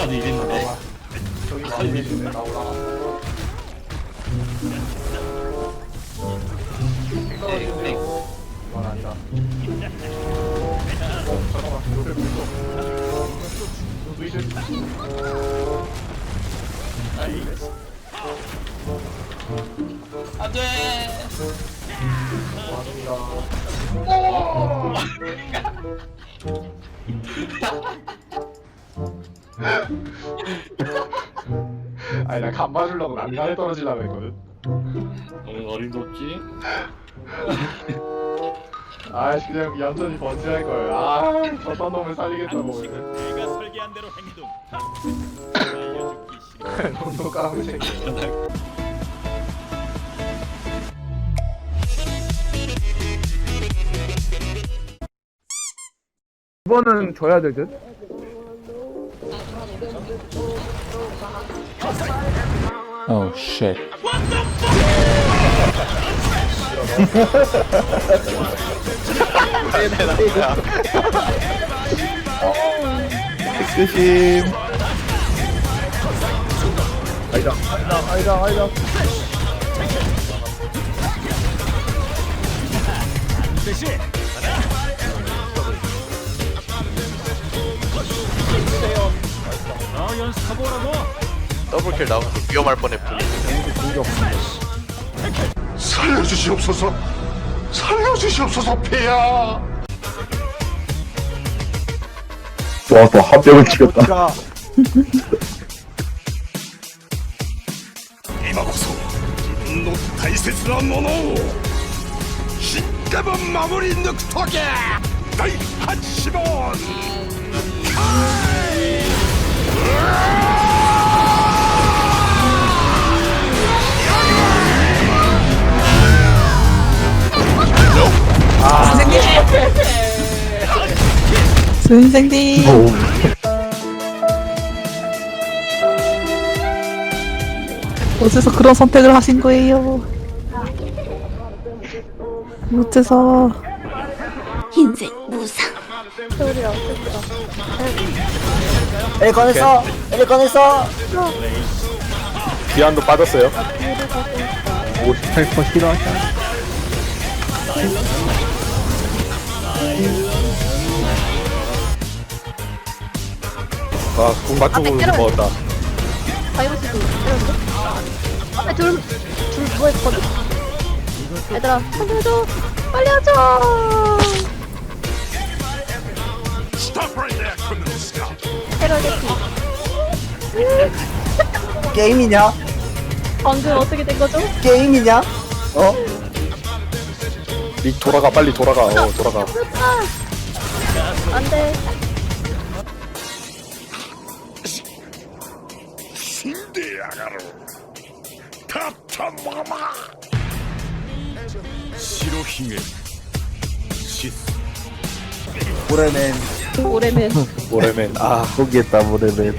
나도 이랬는데. 저기 많이 계시네 나 올라가 네, 네. 이건 아니다 어 잠깐만 옆에 불 있어 너도 이제 안돼. 왔습니다 아니 나간 맞으려고 난간에 떨어지려고 했거든 너무 어림없지? 아이씨 그냥 얌전히 번지할 걸. 아, 저딴 놈을 살리겠다고. 당신은 내가 설계한 대로 행동. 하! 알려주기 싫어. 놈도 까고 챙겨. 이번은 줘야 될 듯? Oh shit. 조심. 아니다, 아니다, 아니다, 아니다. 대신 어 연습하고 오라고. 더블킬 나오면 위험할 뻔했군. 살려주시옵소서. 살려주시옵소서 폐야. 좋았어, 한 병을 치겠다. 이마고소 너大切なものを신가 한시번 선생님 어째서 그런 선택을 하신 거예요? 어째서 인생 무상 에 꺼냈어! 에 꺼냈어! 기한도 빠졌어요. 58% 싫어하자. 아, 궁 맞추고 먹었다. 바이러스도 이런데? 앞에 둘, 둘 누워있거든? 얘들아 살려줘 빨리 하자 Stop right there, criminal scout. 테러 대피 게임이냐? 방금 어떻게 된 거죠? 게임이냐? 어? 니 돌아가, 빨리 돌아가. 어, 돌아가. 됐다 안 돼 탑탑마마 시로히게 시스 모래맨. 오래맨 모래맨. 아, 포기했다, 모래맨.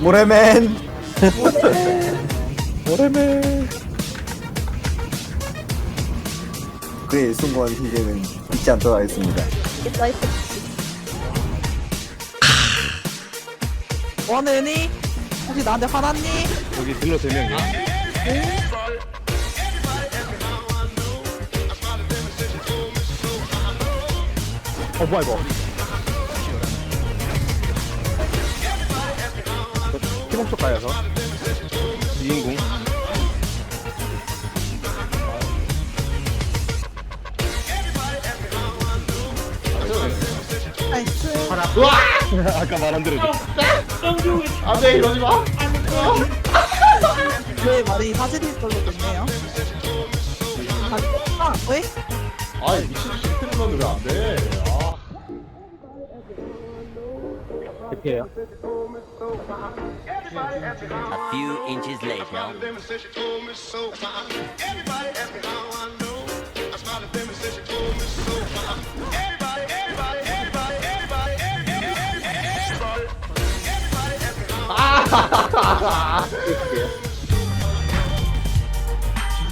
모래맨. 모래맨. 그의 숭고한 희생은 잊지 않도록 하겠습니다. 원은이 혹시 나한테 화났니? 여기 딜러 3명이야. 어, 뭐야, 이거. 피봉 쪽 가야서. 2인궁. 나이스 아까 말안 들어줘. 안돼 이러지 마. 왜 말이 사실일 걸로 됐네요 아, 아 왜? 아이 미친 시트리면 왜안 돼? 아. 대피해요. A few inches later.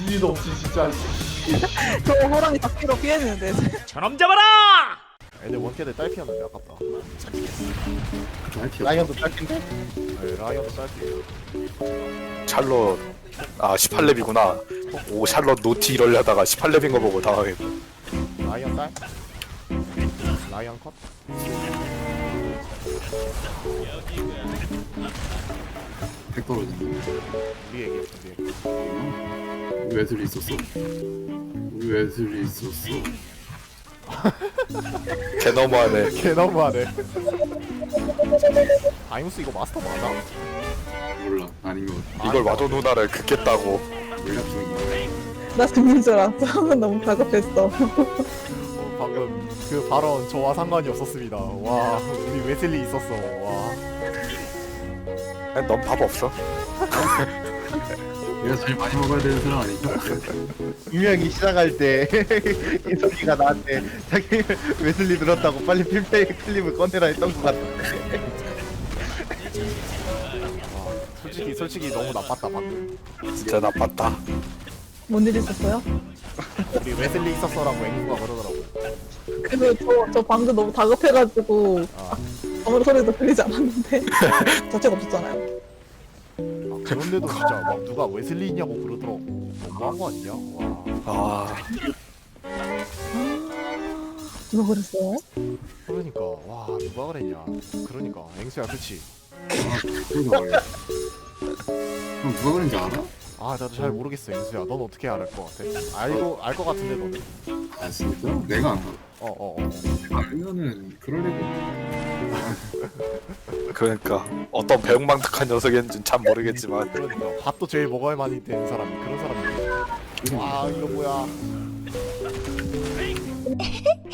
지지도 없지 진짜. 저 호랑이 닭기로 피했는데. 저놈 잡아라! 애들 원캐들 딸피였는데 아깝다. 라이언도 짧긴데? 네, 라이언도 딸피 샬롯. 아 18렙이구나. 오 샬롯 노티 이러려다가 18렙인 거 보고 당하겠네 라이언 딸? 라이언 컷 핵 떨어진다. 우리 얘기 우리 얘기 우리 웨슬리 있었어. 우리 웨슬리 있었어. 개 너무하네 개 너무하네 아이무스 이거 마스터 맞아? 몰라. 아닌 것 같아. 이걸 와도 누나를 긋겠다고 물약 중인 거. 나 죽는 줄 알았어. 너무 다급했어. 어, 방금 그 발언 저와 상관이 없었습니다 와 우리 웨슬리 있었어 와 넌밥 없어? 내가 제일 많이 먹어야 되는 사람 아니야? 분명히 시작할 때 인석이가 나한테 자기 웨슬리 들었다고 빨리 필페이 클립을 꺼내라 했던 것 같은데 솔직히 솔직히 너무 나빴다 방금 진짜 나빴다 뭔 일 있었어요? 우리 웨슬리 있었어라고 앵구가 그러더라고 그래서 저, 저 방금 너무 다급해가지고 아, 아무 소리도 들리지 않았는데 자체가 없었잖아요. 아 그런데도 진짜 막 누가 웨슬리 있냐고 그러더라고 너무한 거 아니냐? 와 아 누가 그랬어요? 그러니까 와 누가 그랬냐 그러니까 앵수야 말이야. 그럼 누가 그런지 알아? 아 나도 잘 모르겠어 앵수야 넌 어떻게 알것 같아? 알고 알 것 같은데 너는 아 진짜? 내가 안 알아. 어어어 알면은 그럴 리가 없 그러니까 어떤 배웅망덕한 녀석인지는 참 모르겠지만. 그러니까 밥도 제일 먹어야 많이 되는 사람이 그런 사람이 와 이거 뭐야.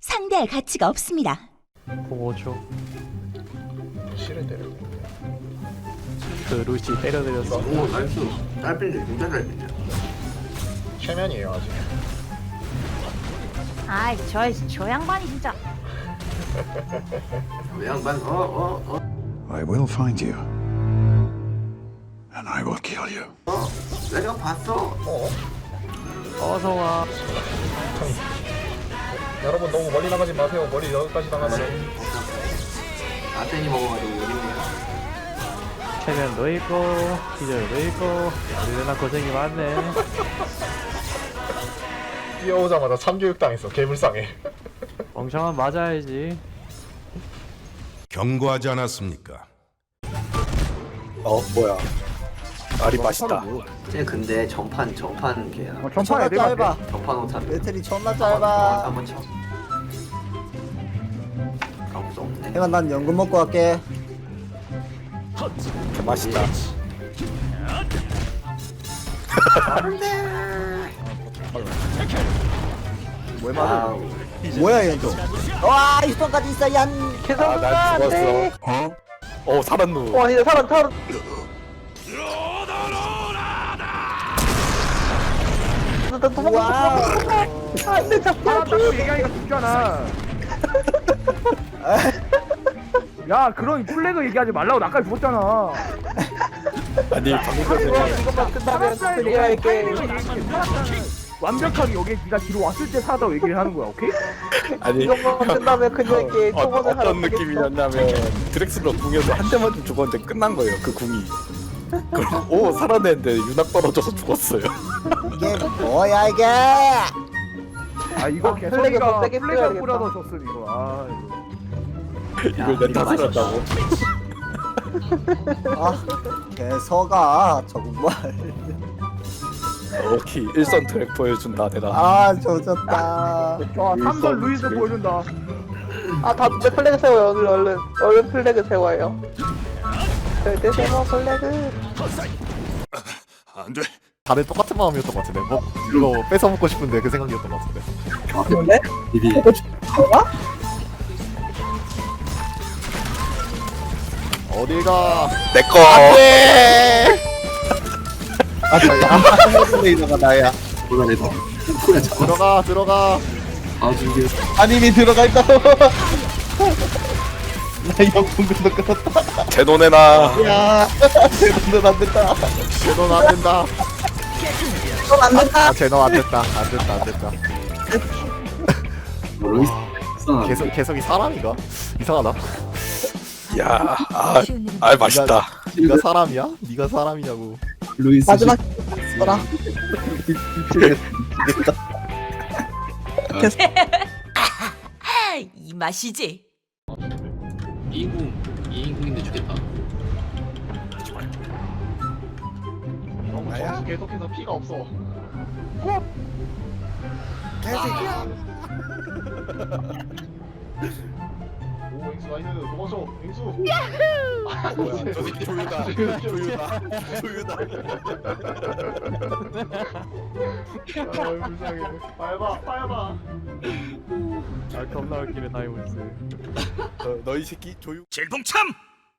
상대할 가치가 없습니다. 5초 실을 때려 그 루시 때려내렸어 오 나이스. 딸핀데 진짜 딸핀데 최면이에요 아직. 아이, 저, 저 양반이 진짜. 그 양반 어어 어. I will find you. And I will kill you. 내가 봤어. 어서 와. 여러분 너무 멀리 나가지 마세요. 멀리 여기까지 나가면. 아테니 먹어가지고 있네 최면도 있고 기절도 있고 우리 누나 고생이 많네. 뛰어오자마자 참교육 당했어 개불쌍해 멍청한 맞아야지. 경고하지 않았습니까? 어 뭐야. 알이 맛있다. 쟤 근데 전판 전판 걔야. 존나 짧아. 전판 오타 배터리 존나 짧아. 한번 쳐. 아무도 없네. 해만 난 연금 먹고 갈게. 개 맛있다 와우 뭐야 얘 또. 와 이손까지 있어 얀. 아 난 죽었어. 어? 어 살았누 와 이제 사람 나 도망가 안돼 잡혀줘 얘기하니까 죽잖아. 야 그런 플래그 얘기하지 말라고 나 아까 죽었잖아. 아니 방금 전에 이것만 끝나면 그래야 할게 완벽하게 여기 네가 뒤로 왔을 때 살았다고 얘기를 하는 거야 오케이? 아니 이것만 끝나면 그녀에게 어, 청혼을 하러 어떤 느낌이었냐면 드렉슬러 궁에서 한 대만 좀 죽었는데 끝난 거예요 그 궁이. 그럼 오 살아냈는데 윤학 떨어져서 죽었어요. 이게 뭐야 이게? 아 이거 플래그 개소리가 더 세게 플래그 써야겠다. 뿌려서 줬음 이거. 아 이거. 이걸 내 탓을 한다고? 아 개서가 정말 오케이 일선 트랙 보여준다 대다 아 조졌다. 자 삼선 루이스 보여준다. 아다 플래그 세워요. 얼른 얼른 얼른 플래그 세워요. 절대 세워 플래그. 안 돼. 다들 똑같은 마음이었던 것 같은데. 뭐 이거 뺏어 먹고 싶은데 그 생각이었던 것 같은데. 원래? 비비. 어디가? 내꺼 아 저야 레이더가 나야 보다 내다. 그래 잡아. 들어가 들어가 아주 이게 들어가 있다고 나 이거 공격도 끊었다 제 돈에 나야 제돈은 안 된다 제노 안 된다 넌안 된다 아 제노 안 됐다 안 됐다 안 됐다 로이스 불쌍하네. 개석 개석이 사람인가? 이상하다. 야, 아, 아 맛있다. 네가 사람이야? 네가 사람이냐고. 루이스 마지막 써라. 이 맛이지. 2인궁 2인궁인데 죽겠다. 너무 계속해서 피가 없어. 오 앵수 나이스 도망쳐. 앵수 뭐야? 저 새끼 조유다. 조유다. 조유다. 아 불쌍해 밟아 밟아 아 겁나 웃기네 나이몬스. 너, 너이 새끼 조유. 질풍참